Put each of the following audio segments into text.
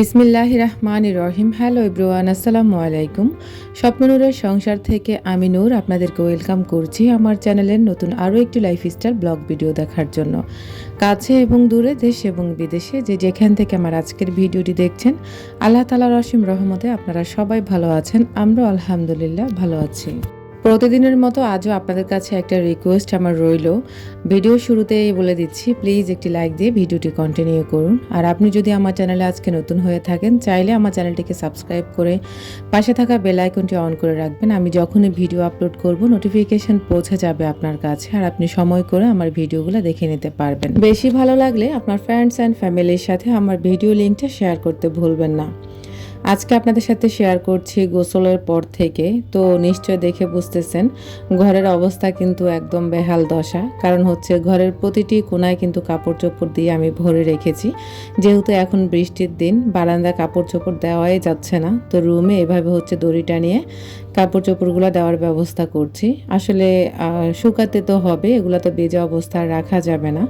বিসমিল্লাহ রহমান রহিম। হ্যালো ইব্রুয়ান আসসালামু আলাইকুম। স্বপ্ননূরের সংসার থেকে আমি নূর আপনাদেরকে ওয়েলকাম করছি আমার চ্যানেলের নতুন আরও একটি লাইফ লাইফস্টাইল ব্লগ ভিডিও দেখার জন্য। কাছে এবং দূরে দেশ এবং বিদেশে যে যেখান থেকে আমার আজকের ভিডিওটি দেখছেন, আল্লাহ তালা রসিম রহমতে আপনারা সবাই ভালো আছেন, আমরাও আলহামদুলিল্লাহ ভালো আছি। প্রতিদিনের মতো আজও আপনাদের কাছে একটা রিকোয়েস্ট আমার রইল। ভিডিও শুরুতেই বলে দিচ্ছি প্লিজ একটি লাইক দিয়ে ভিডিওটি কন্টিনিউ করুন। আর আপনি যদি আমার চ্যানেলে আজকে নতুন হয়ে থাকেন, চাইলে আমার চ্যানেলটিকে সাবস্ক্রাইব করে পাশে থাকা বেল আইকনটি অন করে রাখবেন। আমি যখনই ভিডিও আপলোড করব নোটিফিকেশন পৌঁছে যাবে আপনার কাছে। আর আপনি সময় করে আমার ভিডিওগুলো দেখে নিতে পারবেন। বেশি ভালো লাগলে আপনার ফ্রেন্ডস অ্যান্ড ফ্যামিলির সাথে আমার ভিডিও লিঙ্কটা শেয়ার করতে ভুলবেন না। আজকে আপনাদের সাথে শেয়ার করছি গোসলের পর থেকে। তো নিশ্চয় দেখে বুঝতেছেন, ঘরের অবস্থা কিন্তু একদম বেহাল দশা। কারণ হচ্ছে ঘরের প্রতিটি কোনায় কিন্তু কাপড় চোপড় দিয়ে আমি ভরে রেখেছি। যেহেতু এখন বৃষ্টির দিন বারান্দা কাপড় চোপড় দেওয়াই যাচ্ছে না। তো রুমে এভাবে হচ্ছে দড়িটা নিয়ে কাপড় চোপড়গুলো দেওয়ার ব্যবস্থা করছি। আসলে শুকাতে তো হবে, এগুলো তো বেজে অবস্থায় রাখা যাবে না।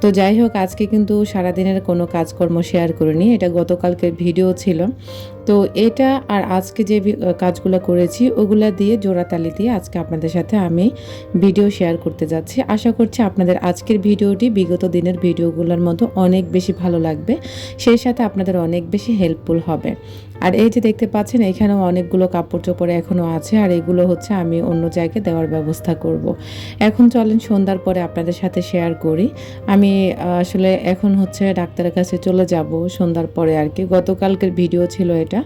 তো যাই হোক, আজকে কিন্তু সারাদিনের কোনো কাজকর্ম শেয়ার করিনি, এটা গতকালকের ভিডিও ছিল। তো এটা আর আজকে যে কাজগুলো করেছি, ওগুলা দিয়ে জোড়াতালি দিয়ে আজকে আপনাদের সাথে আমি ভিডিও শেয়ার করতে যাচ্ছি। আশা করছি আপনাদের আজকের ভিডিওটি বিগত দিনের ভিডিওগুলোর মতো অনেক বেশি ভালো লাগবে। সেই সাথে আপনাদের অনেক বেশি হেল্পফুল হবে। আর এই যে দেখতে পাচ্ছেন, এখানেও অনেকগুলো কাপড় চোপড় এখনও আছে, আর এগুলো হচ্ছে আমি অন্য জায়গায় দেওয়ার ব্যবস্থা করব। এখন চলেন, সন্ধ্যার পরে আপনাদের সাথে শেয়ার করি। আমি আসলে এখন হচ্ছে ডাক্তারের কাছে চলে যাব, সন্ধ্যার পরে আর কি। গতকালকের ভিডিও ছিল এটা।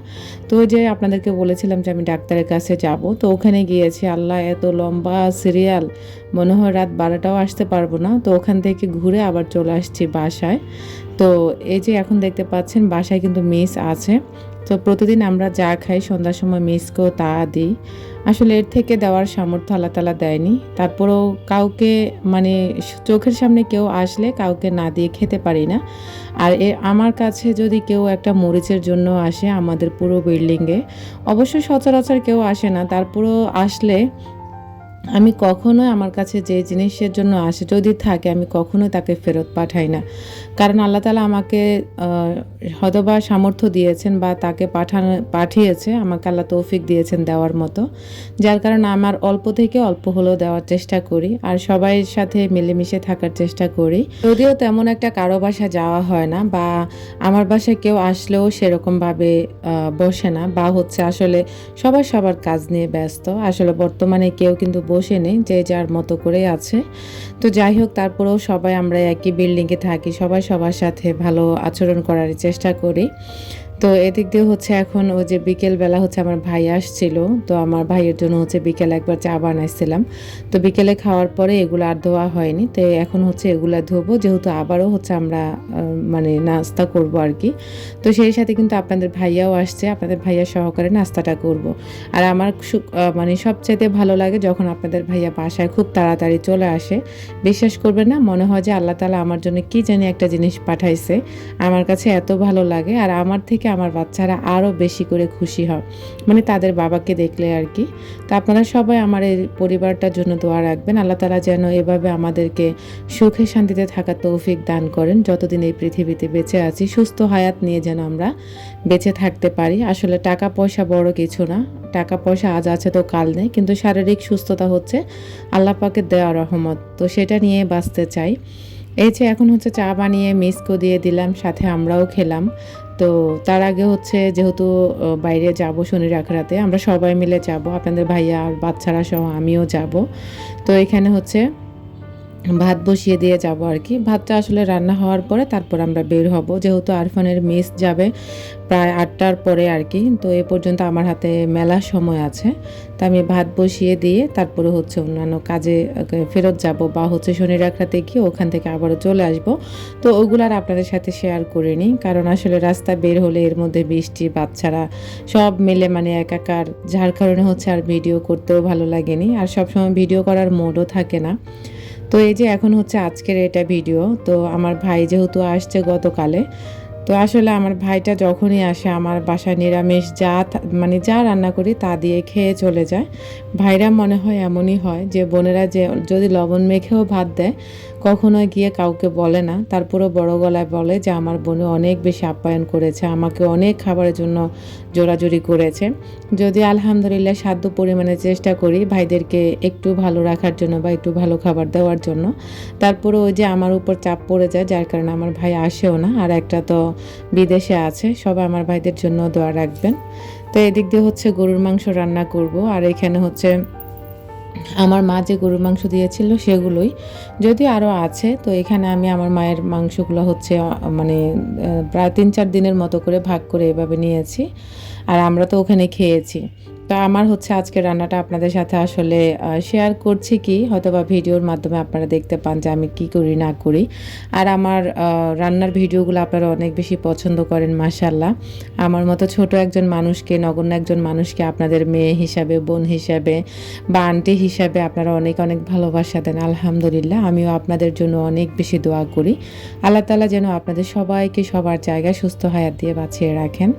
তো ওই যে আপনাদেরকে বলেছিলাম যে আমি ডাক্তারের কাছে যাব। তো ওখানে গিয়েছি, আল্লাহ এত লম্বা সিরিয়াল, মনে হয় রাত বারোটাও আসতে পারব না। তো ওখান থেকে ঘুরে আবার চলে আসছি বাসায়। তো এই যে এখন দেখতে পাচ্ছেন, বাসায় কিন্তু মিস আছে। তো প্রতিদিন আমরা যা খাই, সন্ধ্যার সময় মিসকেও তা দিই। আসলে এর থেকে দেওয়ার সামর্থ্য আল্লাহ তালা দেয়নি। তারপরেও কাউকে মানে চোখের সামনে কেউ আসলে কাউকে না দিয়ে খেতে পারি না। আর এ আমার কাছে যদি কেউ একটা মরিচের জন্য আসে আমাদের পুরো বিল্ডিংয়ে অবশ্যই সচরাচর কেউ আসে না। তারপরেও আসলে আমি কখনোই আমার কাছে যে জিনিসের জন্য আসে, যদি থাকে, আমি কখনোই তাকে ফেরত পাঠাই না। কারণ আল্লাহ তালা আমাকে হয়তোবা সামর্থ্য দিয়েছেন বা তাকে পাঠানো, পাঠিয়েছে, আমাকে আল্লাহ তৌফিক দিয়েছেন দেওয়ার মতো। যার কারণে আমার অল্প থেকে অল্প হলেও দেওয়ার চেষ্টা করি, আর সবাই সাথে মিলেমিশে থাকার চেষ্টা করি। যদিও তেমন একটা কারও বাসা যাওয়া হয় না, বা আমার বাসায় কেউ আসলেও সেরকমভাবে বসে না, বা হচ্ছে আসলে সবার সবার কাজ নিয়ে ব্যস্ত। আসলে বর্তমানে কেউ কিন্তু বসে নেই, যে যার মতো করে আছে। তো যাই হোক, তারপরেও সবাই আমরা একই বিল্ডিংয়ে থাকি, সবাই সবার সাথে ভালো আচরণ করার চেষ্টা করি। তো এদিক দিয়ে হচ্ছে এখন ওই যে বিকেলবেলা হচ্ছে আমার ভাই আসছিল, তো আমার ভাইয়ের জন্য হচ্ছে বিকেল একবার চা বানাইছিলাম। তো বিকেলে খাওয়ার পরে এগুলো আর ধোয়া হয়নি, তো এখন হচ্ছে এগুলো ধোবো, যেহেতু আবারও হচ্ছে আমরা মানে নাস্তা করব আর কি। তো সেই সাথে কিন্তু আপনাদের ভাইয়াও আসছে, আপনাদের ভাইয়া সহকারে নাস্তাটা করব। আর আমার মানে সবচাইতে ভালো লাগে যখন আপনাদের ভাইয়া বাসায় খুব তাড়াতাড়ি চলে আসে। বিশ্বাস করবেন না, মনে হয় যে আল্লাহ তালা আমার জন্য কি জানি একটা জিনিস পাঠাইছে। আমার কাছে এত ভালো লাগে, আর আমার থেকে থেকে আমার বাচ্চারা আরও বেশি করে খুশি হয়। মানে তাদের বাবাকে দেখলে আর কি। তো আপনারা সবাই আমার এই পরিবারটার জন্য দোয়া রাখবেন। আল্লাহ তালা যেন এভাবে আমাদেরকে সুখে শান্তিতে থাকার তৌফিক দান করেন। যতদিন এই পৃথিবীতে বেঁচে আছি, সুস্থ হায়াত নিয়ে যেন আমরা বেঁচে থাকতে পারি। আসলে টাকা পয়সা বড় কিছু না। টাকা পয়সা আজ আছে তো কাল নেই। কিন্তু শারীরিক সুস্থতা হচ্ছে আল্লাহ পাকে দেওয়া রহমত। তো সেটা নিয়ে বাঁচতে চাই। এই যে এখন হচ্ছে চা বানিয়ে মিসকো দিয়ে দিলাম, সাথে আমরাও খেলাম। তো তার আগে হচ্ছে যেহেতু বাইরে যাব শনি রাখরাতে, আমরা সবাই মিলে যাব, আপনাদের ভাইয়া আর বাচ্চারা সহ আমিও যাব। তো এখানে হচ্ছে ভাত বসিয়ে দিয়ে যাব আর কি। ভাতটা আসলে রান্না হওয়ার পরে তারপর আমরা বের হব। যেহেতু আরফানের মিস যাবে প্রায় আটটার পরে আর কি, তো এ পর্যন্ত আমার হাতে মেলা সময় আছে। তা আমি ভাত বসিয়ে দিয়ে তারপরে হচ্ছে অন্যান্য কাজে ফেরত যাব বা হচ্ছে শনি রাখাতে গিয়ে ওখান থেকে আবারও চলে আসব। তো ওগুলো আর আপনাদের সাথে শেয়ার করে নিই, কারণ আসলে রাস্তা বের হলে এর মধ্যে বৃষ্টি বাচ্চারা সব মিলে মানে একাকার, যার কারণে হচ্ছে আর ভিডিও করতেও ভালো লাগেনি। আর সবসময় ভিডিও করার মোডও থাকে না। তো এই যে এখন হচ্ছে আজকের এটা ভিডিও তো আমার ভাই যেহেতু আসছে গতকালে, তো আসলে আমার ভাইটা যখনই আসে, আমার বাসায় নিরামিষ যা মানে যা রান্না করি তা দিয়ে খেয়ে চলে যায়। ভাইরা মনে হয় এমনই হয় যে, বোনেরা যে, যদি লবণ মেখেও ভাত দেয় কখনো গিয়ে কাউকে বলে না। তারপরেও বড় গলায় বলে যে, আমার বোনে অনেক বেশি আপ্যায়ন করেছে, আমাকে অনেক খাবারের জন্য জোরাজুরি করেছে। যদি আলহামদুলিল্লাহ সাধ্য পরিমাণে চেষ্টা করি ভাইদেরকে একটু ভালো রাখার জন্য বা একটু ভালো খাবার দেওয়ার জন্য। তারপরে ওই যে আমার উপর চাপ পড়ে যায়, যার কারণে আমার ভাই আসেও না। আর একটা তো বিদেশে আছে, সবাই আমার ভাইদের জন্য দোয়া রাখবেন। তো এদিক দিয়ে হচ্ছে গরুর মাংস রান্না করব। আর এখানে হচ্ছে আমার মা যে গরুর মাংস দিয়েছিল সেগুলোই। যদিও আরও আছে, তো এখানে আমি আমার মায়ের মাংসগুলো হচ্ছে মানে প্রায় তিন চার দিনের মতো করে ভাগ করে এভাবে নিয়েছি। আর আমরা তো ওখানে খেয়েছি। তো আমার হচ্ছে আজকে রান্নাটা আপনাদের সাথে আসলে শেয়ার করছি কি হয়তো বা ভিডিওর মাধ্যমে আপনারা দেখতে পান যে আমি কি করি, না করি। আর আমার রান্নার ভিডিওগুলো আপনারা অনেক বেশি পছন্দ করেন মাশাল্লাহ আমার মতো ছোট একজন মানুষকে, নগণ্য একজন মানুষকে আপনাদের মেয়ে হিসাবে, বোন হিসাবে বা আন্টি হিসাবে আপনারা অনেক অনেক ভালোবাসা দেন, আলহামদুলিল্লাহ। আমিও আপনাদের জন্য অনেক বেশি দোয়া করি। আল্লাহ তালা যেন আপনাদের সবাইকে সবার জায়গায় সুস্থ হায়াত দিয়ে বাঁচিয়ে রাখেন।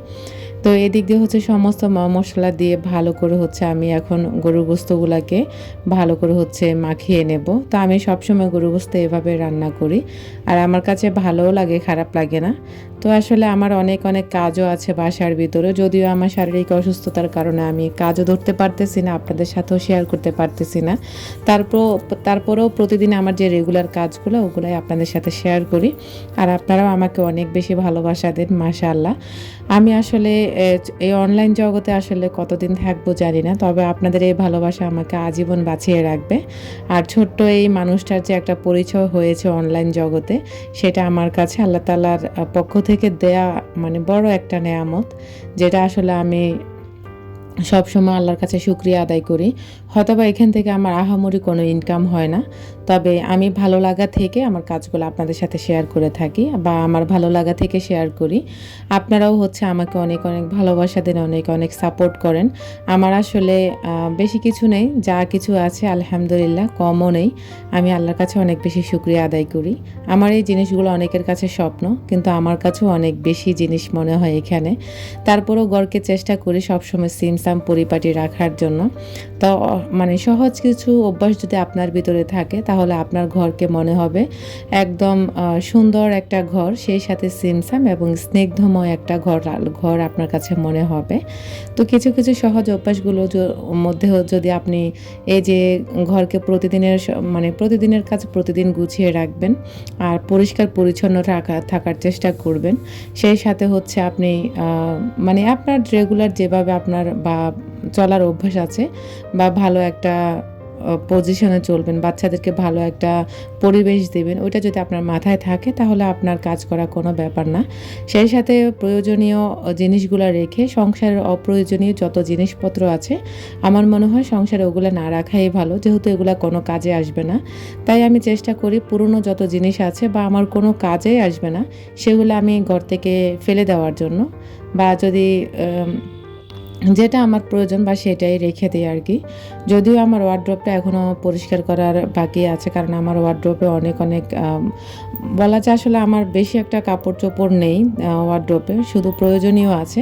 তো এদিক দিয়ে হচ্ছে সমস্ত মশলা দিয়ে ভালো করে হচ্ছে আমি এখন গরুর গোস্তগুলোকে ভালো করে হচ্ছে মাখিয়ে নেব। তো আমি সবসময় গরুর গোস্ত এভাবে রান্না করি আর আমার কাছে ভালোও লাগে, খারাপ লাগে না। তো আসলে আমার অনেক অনেক কাজও আছে বাসার ভিতরে, যদিও আমার শারীরিক অসুস্থতার কারণে আমি কাজও ধরতে পারতেছি না, আপনাদের সাথেও শেয়ার করতে পারতেছি না। তারপর তারপরেও প্রতিদিন আমার যে রেগুলার কাজগুলো, ওগুলাই আপনাদের সাথে শেয়ার করি। আর আপনারাও আমাকে অনেক বেশি ভালোবাসা দেন, মাশাআল্লাহ। আমি আসলে এই অনলাইন জগতে আসলে কতদিন থাকব জানি না, তবে আপনাদের এই ভালোবাসা আমাকে আজীবন বাঁচিয়ে রাখবে। আর ছোট্ট এই মানুষটার যে একটা পরিচয় হয়েছে অনলাইন জগতে, সেটা আমার কাছে আল্লাহ তালার পক্ষ থেকে দেয়া মানে বড় একটা নেয়ামত, যেটা আসলে আমি সবসময় আল্লাহর কাছে শুক্রিয়া আদায় করি। হয়তোবা এখান থেকে আমার আহামরি কোনো ইনকাম হয় না। তবে আমি ভালো লাগা থেকে আমার কাজগুলো আপনাদের সাথে শেয়ার করে থাকি বা আমার ভালো লাগা থেকে শেয়ার করি। আপনারাও হচ্ছে আমাকে অনেক অনেক ভালোবাসা দেন, অনেক অনেক সাপোর্ট করেন। আমার আসলে বেশি কিছু নেই, যা কিছু আছে আলহামদুলিল্লাহ, কমও নেই। আমি আল্লাহর কাছে অনেক বেশি শুক্রিয়া আদায় করি। আমার এই জিনিসগুলো অনেকের কাছে স্বপ্ন, কিন্তু আমার কাছেও অনেক বেশি জিনিস মনে হয় এখানে। তারপরেও গড়কে চেষ্টা করি সবসময় সিমসাম পরিপাটি রাখার জন্য। তো মানে সহজ কিছু অভ্যাস যদি আপনার ভিতরে থাকে, তাহলে আপনার ঘরকে মনে হবে একদম সুন্দর একটা ঘর, সেই সাথে সিমসাম এবং স্নিগ্ধময় একটা ঘর ঘর আপনার কাছে মনে হবে। তো কিছু কিছু সহজ অভ্যাসগুলো মধ্যে যদি আপনি এই যে ঘরকে প্রতিদিনের মানে প্রতিদিনের কাজ প্রতিদিন গুছিয়ে রাখবেন আর পরিষ্কার, পরিচ্ছন্ন রাখা থাকার চেষ্টা করবেন। সেই সাথে হচ্ছে আপনি মানে আপনার রেগুলার যেভাবে আপনার বা চলার অভ্যাস আছে বা ভালো একটা পজিশনে চলবেন, বাচ্চাদেরকে ভালো একটা পরিবেশ দেবেন, ওইটা যদি আপনার মাথায় থাকে তাহলে আপনার কাজ করা কোনো ব্যাপার না। সেই সাথে প্রয়োজনীয় জিনিসগুলো রেখে সংসারের অপ্রয়োজনীয় যত জিনিসপত্র আছে, আমার মনে হয় সংসারে ওগুলো না রাখাই ভালো, যেহেতু এগুলো কোনো কাজে আসবে না। তাই আমি চেষ্টা করি পুরনো যত জিনিস আছে বা আমার কোনো কাজেই আসবে না, সেগুলো আমি ঘর থেকে ফেলে দেওয়ার জন্য বা যদি যেটা আমার প্রয়োজন বা সেটাই রেখে দিই আর কি। যদিও আমার ওয়ার্ড্রপটা এখনও পরিষ্কার করার বাকি আছে, কারণ আমার ওয়ার্ড্রপে অনেক অনেক বলা যায় আসলে আমার বেশি একটা কাপড় চোপড় নেই ওয়ার্ড্রপে শুধু প্রয়োজনীয় আছে।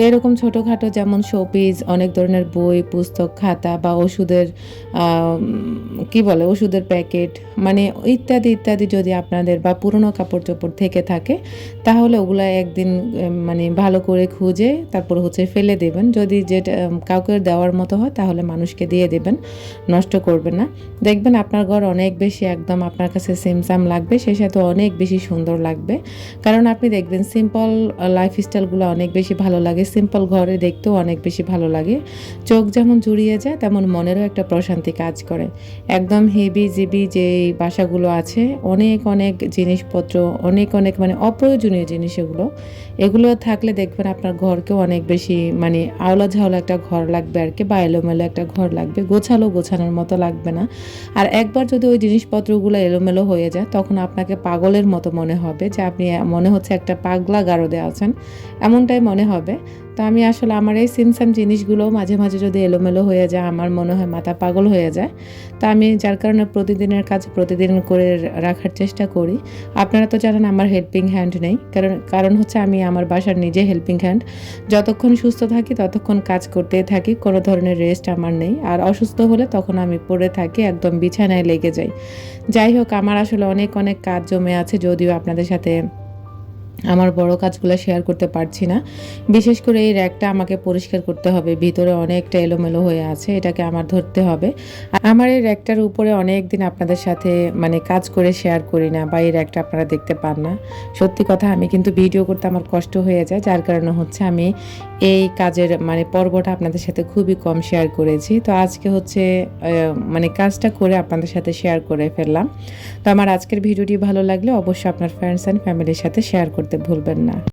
তো এরকম ছোটোখাটো যেমন শোপিস অনেক ধরনের বই, পুস্তক, খাতা বা ওষুধের কি বলে, ওষুধের প্যাকেট মানে ইত্যাদি ইত্যাদি যদি আপনাদের বা পুরনো কাপড় চোপড় থেকে থাকে, তাহলে ওগুলো একদিন মানে ভালো করে খুঁজে তারপর হচ্ছে ফেলে দেবেন। যদি যেটা কাউকে দেওয়ার মতো হয়, তাহলে মানুষকে দিয়ে দেবেন, নষ্ট করবেন না। দেখবেন আপনার ঘর অনেক বেশি একদম আপনার কাছে সিমসাম লাগবে, সে সাথে অনেক বেশি সুন্দর লাগবে। কারণ আপনি দেখবেন সিম্পল লাইফস্টাইলগুলো অনেক বেশি ভালো লাগে সিম্পল ঘরে দেখতেও অনেক বেশি ভালো লাগে। চোখ যেমন জুড়িয়ে যায়, তেমন মনেরও একটা প্রশান্তি কাজ করে। একদম হেভি জিবি যে বাসাগুলো আছে, অনেক অনেক জিনিসপত্র, অনেক অনেক মানে অপ্রয়োজনীয় জিনিস এগুলো। এগুলো থাকলে দেখবেন আপনার ঘরকেও অনেক বেশি মানে আওলা ঝাওলা একটা ঘর লাগবে আর কি, বা এলোমেলো একটা ঘর লাগবে। গোছালো গোছানোর মতো লাগবে না। আর একবার যদি ওই জিনিসপত্রগুলো এলোমেলো হয়ে যায়, তখন আপনাকে পাগলের মতো মনে হবে যে আপনি মনে হচ্ছে একটা পাগলা গারদে আছেন। এমনটাই মনে হবে। তো আমি আসলে আমার এই সিনসাম জিনিসগুলো মাঝে মাঝে যদি এলোমেলো হয়ে যায়, আমার মনে হয় মাথা পাগল হয়ে যায়। তো আমি যার কারণে প্রতিদিনের কাজ প্রতিদিন করে রাখার চেষ্টা করি। আপনারা তো জানেন আমার হেল্পিং হ্যান্ড নেই। কারণ কারণ হচ্ছে আমি আমার বাসার নিজে হেল্পিং হ্যান্ড যতক্ষণ সুস্থ থাকি, ততক্ষণ কাজ করতেই থাকি। কোনো ধরনের রেস্ট আমার নেই। আর অসুস্থ হলে তখন আমি পড়ে থাকি, একদম বিছানায় লেগে যাই। যাই হোক, আমার আসলে অনেক অনেক কাজ জমে আছে, যদিও আপনাদের সাথে আমার বড় কাজগুলো শেয়ার করতে পারছি না। বিশেষ করে এই র্যাকটা আমাকে পরিষ্কার করতে হবে। ভিতরে অনেকটা এলোমেলো হয়ে আছে, এটাকে আমার ধরতে হবে। আমার এই র্যাকটার উপরে অনেক দিন আপনাদের সাথে মানে কাজ করে শেয়ার করি না বা এই র্যাকটা আপনারা দেখতে পান না। সত্যি কথা, আমি কিন্তু ভিডিও করতে আমার কষ্ট হয়ে যায়, যার কারণে হচ্ছে আমি এই কাজের মানে পর্বটা আপনাদের সাথে খুবই কম শেয়ার করেছি। তো আজকে হচ্ছে মানে কাজটা করে আপনাদের সাথে শেয়ার করে ফেললাম। তো আমার আজকের ভিডিওটি ভালো লাগলে অবশ্যই আপনার ফ্রেন্ডস অ্যান্ড ফ্যামিলির সাথে শেয়ার করতে ভুলবেন না।